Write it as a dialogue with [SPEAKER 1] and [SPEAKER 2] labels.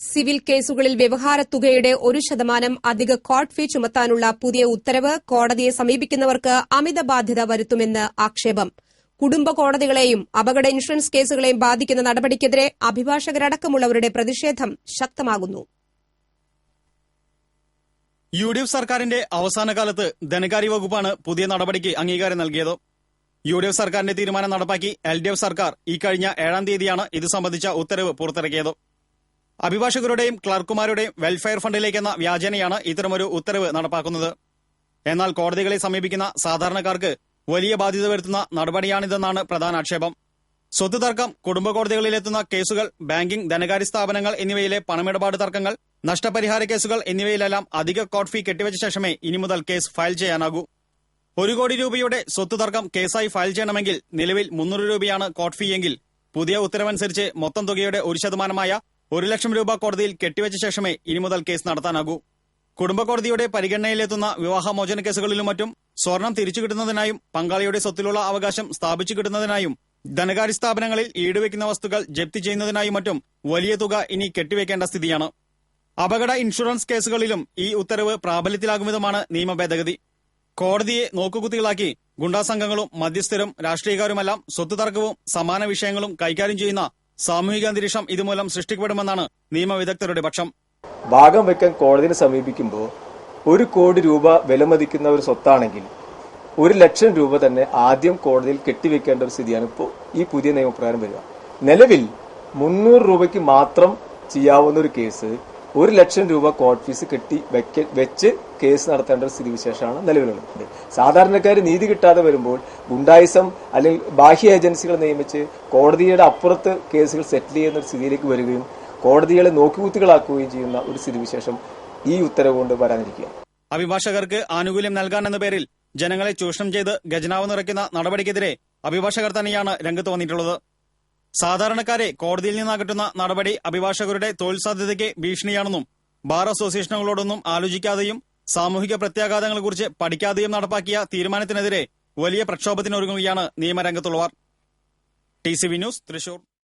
[SPEAKER 1] Civil കേസുകളിൽ വ്യവഹാര തുകയുടെ ഒരു ശതമാനം അധിക കോർട്ട് ഫീ ചുമത്താനുള്ള പുതിയ ഉത്തരവ് കോടതിയെ സമീപിക്കുന്നവർക്ക് അമിത ബാധ്യത വരുത്തുമെന്ന് ആക്ഷേപം. കുടുംബ കോടതികളെയും അപകട ഇൻഷുറൻസ് കേസുകളെയും ബാധിക്കുന്ന നടപടിക്കെതിരെ അഭിഭാഷകരടക്കമുള്ളവരുടെ പ്രതിഷേധം ശക്തമാകുന്നു.
[SPEAKER 2] യു ഡി എഫ് സർക്കാരിന്റെ അവസാന കാലത്ത് ധനകാര്യ വകുപ്പാണ് പുതിയ നടപടിക്ക് അംഗീകാരം നൽകിയത്. യു ഡി എഫ് സർക്കാരിന്റെ തീരുമാനം നടപ്പാക്കി എൽ ഡി എഫ് സർക്കാർ ഇക്കഴിഞ്ഞ ഏഴാം തീയതിയാണ് ഇത് സംബന്ധിച്ച ഉത്തരവ് പുറത്തിറക്കിയത്. അഭിഭാഷകരുടെയും ക്ലർക്കുമാരുടെയും വെൽഫെയർ ഫണ്ടിലേക്കെന്ന വ്യാജനയാണ് ഇത്തരമൊരു ഉത്തരവ് നടപ്പാക്കുന്നത്. എന്നാൽ കോടതികളെ സമീപിക്കുന്ന സാധാരണക്കാർക്ക് വലിയ ബാധ്യത വരുത്തുന്ന നടപടിയാണിതെന്നാണ് പ്രധാന ആക്ഷേപം സ്വത്ത് തർക്കം കുടുംബ കോടതികളിലെത്തുന്ന കേസുകൾ ബാങ്കിംഗ് ധനകാര്യ സ്ഥാപനങ്ങൾ എന്നിവയിലെ പണമിടപാട് തർക്കങ്ങൾ നഷ്ടപരിഹാര കേസുകൾ എന്നിവയിലെല്ലാം അധിക കോർട്ട് ഫീ കെട്ടിവെച്ച ശേഷമേ ഇനി മുതൽ കേസ് ഫയൽ ചെയ്യാനാകൂ. ഒരു കോടി രൂപയുടെ സ്വത്ത് തർക്കം കേസായി ഫയൽ ചെയ്യണമെങ്കിൽ നിലവിൽ മുന്നൂറ് രൂപയാണ് കോർട്ട് ഫീ എങ്കിൽ പുതിയ ഉത്തരവനുസരിച്ച് മൊത്തം തുകയുടെ ഒരു ശതമാനമായ ഒരു ലക്ഷം രൂപ കോടതിയിൽ കെട്ടിവെച്ച ശേഷമേ ഇനി മുതൽ കേസ് നടത്താനാകൂ. കുടുംബ കോടതിയുടെ പരിഗണനയിലെത്തുന്ന വിവാഹമോചന കേസുകളിലും മറ്റും സ്വർണം തിരിച്ചു കിട്ടുന്നതിനായും പങ്കാളിയുടെ സ്വത്തിലുള്ള അവകാശം സ്ഥാപിച്ചു കിട്ടുന്നതിനായും ധനകാര്യ സ്ഥാപനങ്ങളിൽ ഈടുവെക്കുന്ന വസ്തുക്കൾ ജപ്തി ചെയ്യുന്നതിനായും മറ്റും വലിയ തുക ഇനി കെട്ടിവെക്കേണ്ട സ്ഥിതിയാണ്. അപകട ഇൻഷുറൻസ് കേസുകളിലും ഈ ഉത്തരവ് പ്രാബല്യത്തിലാകും വിധമാണ് നിയമ ഭേദഗതി. കോടതിയെ നോക്കുകുത്തികളാക്കി ഗുണ്ടാസംഘങ്ങളും മധ്യസ്ഥരും രാഷ്ട്രീയക്കാരുമെല്ലാം സ്വത്ത് തർക്കവും സമാന വിഷയങ്ങളും കൈകാര്യം ചെയ്യുന്ന സാമൂഹിക അന്തരീക്ഷം ഇതുമൂലം സൃഷ്ടിക്കപ്പെടുമെന്നാണ് നിയമവിദഗ്ധരുടെ പക്ഷം.
[SPEAKER 3] ഭാഗം വെക്കാൻ കോടതിയെ സമീപിക്കുമ്പോൾ ഒരു കോടി രൂപ വിലമതിക്കുന്ന ഒരു സ്വത്താണെങ്കിൽ ഒരു ലക്ഷം രൂപ തന്നെ ആദ്യം കോടതിയിൽ കെട്ടിവെക്കേണ്ട ഒരു സ്ഥിതിയാണ് ഇപ്പോൾ ഈ പുതിയ നിയമപ്രകാരം വരിക. നിലവിൽ മുന്നൂറ് രൂപയ്ക്ക് മാത്രം ചെയ്യാവുന്ന ഒരു കേസ് ഒരു ലക്ഷം രൂപ കോർട്ട് ഫീസ് കെട്ടി വെക്ക വെച്ച് കേസ് നടത്തേണ്ട ഒരു സ്ഥിതിവിശേഷമാണ് നിലവിലുള്ളത്. സാധാരണക്കാർ നീതി കിട്ടാതെ വരുമ്പോൾ ഗുണ്ടായിസം അല്ലെങ്കിൽ ബാഹ്യ ഏജൻസികൾ നിയമിച്ച് കോടതിയുടെ അപ്പുറത്ത് കേസുകൾ സെറ്റിൽ ചെയ്യുന്ന ഒരു സ്ഥിതിയിലേക്ക് വരികയും കോടതികളെ നോക്കുകുത്തികളാക്കുകയും ചെയ്യുന്ന ഒരു സ്ഥിതിവിശേഷം ഈ ഉത്തരവ് കൊണ്ട് വരാനിരിക്കുക
[SPEAKER 2] അഭിഭാഷകർക്ക് ആനുകൂല്യം നൽകാൻ എന്ന പേരിൽ ജനങ്ങളെ ചൂഷണം ചെയ്ത് ഖജനാവ് നിറയ്ക്കുന്ന നടപടിക്കെതിരെ അഭിഭാഷകർ തന്നെയാണ് രംഗത്ത് വന്നിട്ടുള്ളത്. സാധാരണക്കാരെ കോടതിയിൽ നിന്നകറ്റുന്ന നടപടി അഭിഭാഷകരുടെ തൊഴിൽ സാധ്യതയ്ക്ക് ഭീഷണിയാണെന്നും ബാർ അസോസിയേഷനുകളോടൊന്നും ആലോചിക്കാതെയും സാമൂഹിക പ്രത്യാഘാതങ്ങളെക്കുറിച്ച് പഠിക്കാതെയും നടപ്പാക്കിയ തീരുമാനത്തിനെതിരെ വലിയ പ്രക്ഷോഭത്തിനൊരുങ്ങുകയാണ് നിയമരംഗത്തുള്ളവർ. T C V news Thrissur.